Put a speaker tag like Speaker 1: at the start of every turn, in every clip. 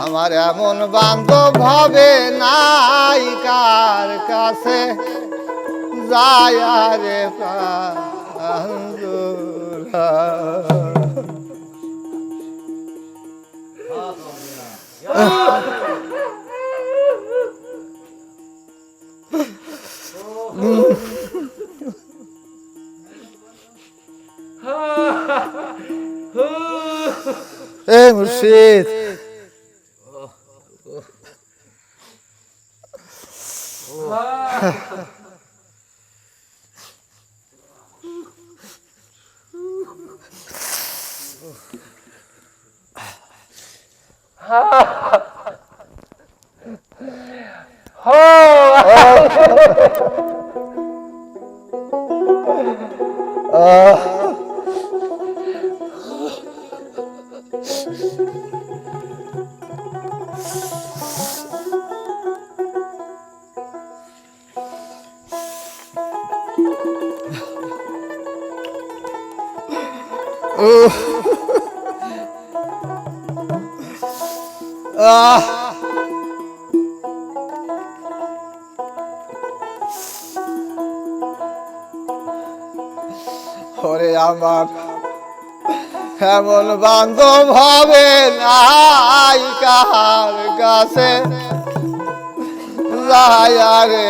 Speaker 1: আমার এমন বান্ধব হবে নাই কার কাছে? যায় রে প্রাঞ্জুরা 아. মুর্শিদ আহ ওরে আমার এমন বান্ধব হবে নাই কার কাছে। রায়ারে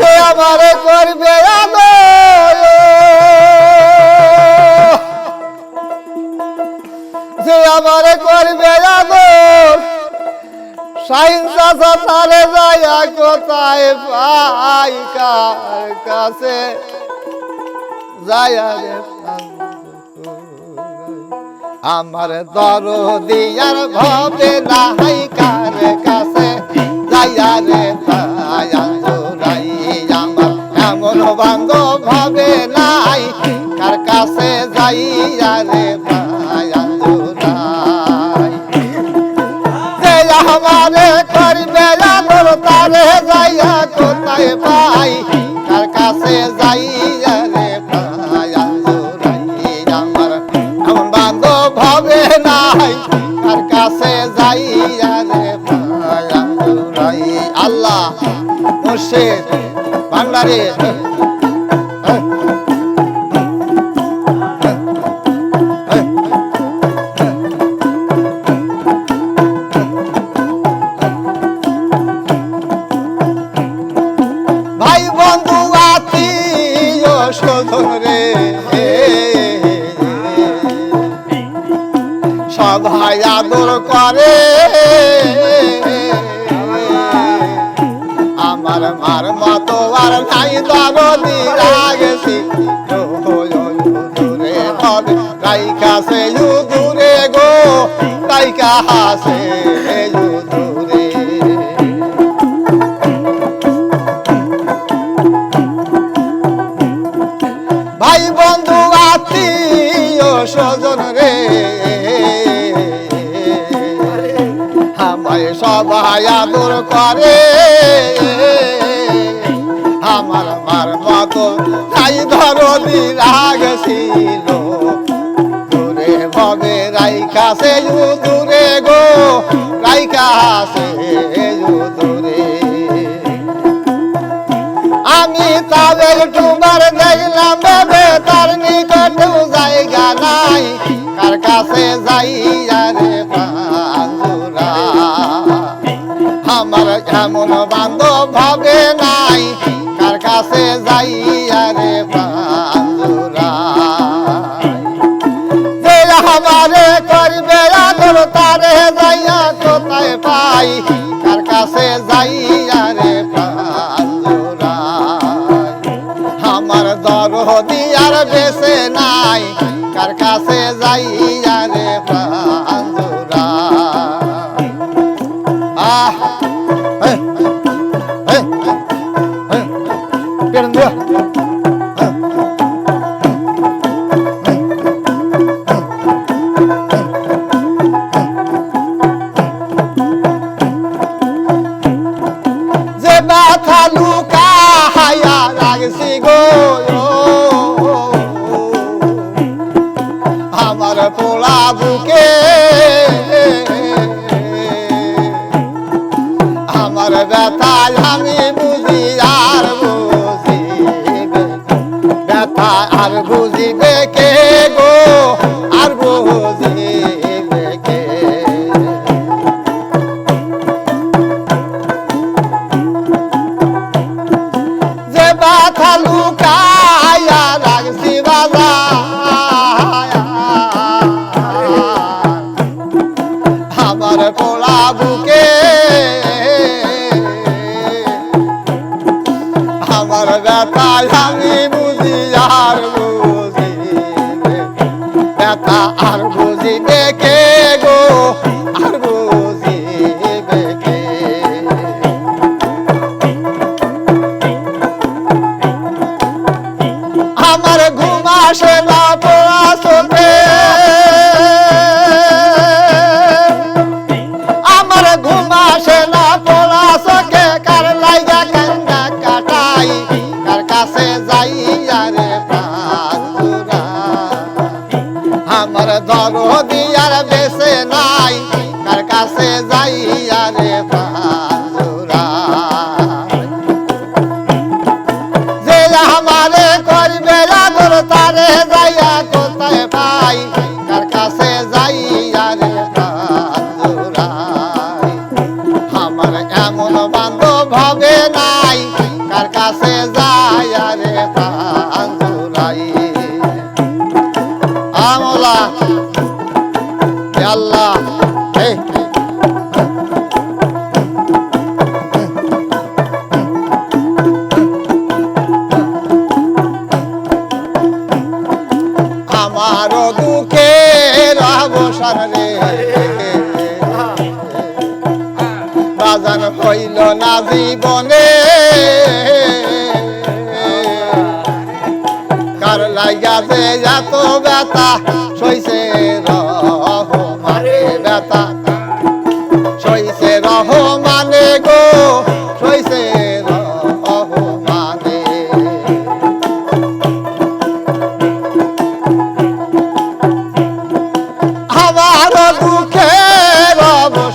Speaker 1: যে আমারে করবে যে আমারে করবে আদর সাইন চাচা তারে যায়া কোথায় কার কাছে যায়া আমার দর দিয়ার ভাবে নাই, কার কাছে যায়া রে তায়া বান্ধব ভাবে নাই। কার কাছে যাইয়া রে পায়া জোড়াই যে আমারে করবে তারে যাইয়া কোথায় পাই? কার কাছে যাইয়া রে আল্লাহ, মুর্শিদ। বাংলারে। ভাই বন্ধু আত্মীয় স্বজন রে। আদর মার মতো আর নাই দূরে হবে কাইকা সে দূরে গো কাইকা হাসে দূরে ভাই বন্ধু, আত্মীয় স্বজন রে, আমায় সবাই আদর করে। আমার মার মতো। তাই ধরো রাগ ছিল। দূরে ভবে রাইকা সে দূরে গো। রাইকা সে পাই কার কাছে যাইয়া রে পাঞ্জুরা আমার দরদি আর বেছে নাই কার কাছে যাইয়া আর বুঝিবে কে গো? আমার দুঃখে অবসান রে কইল না জীবনে। কার লাইগা যে এত ব্যথা সইছে?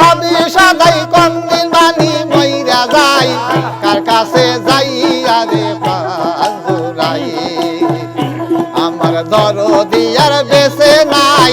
Speaker 1: কবি সাদাই কোন দিন বানি মইরা যাই, কার কাছে যাই আরে পাঁচুরাই আমার দরদিয়ার বেছে নাই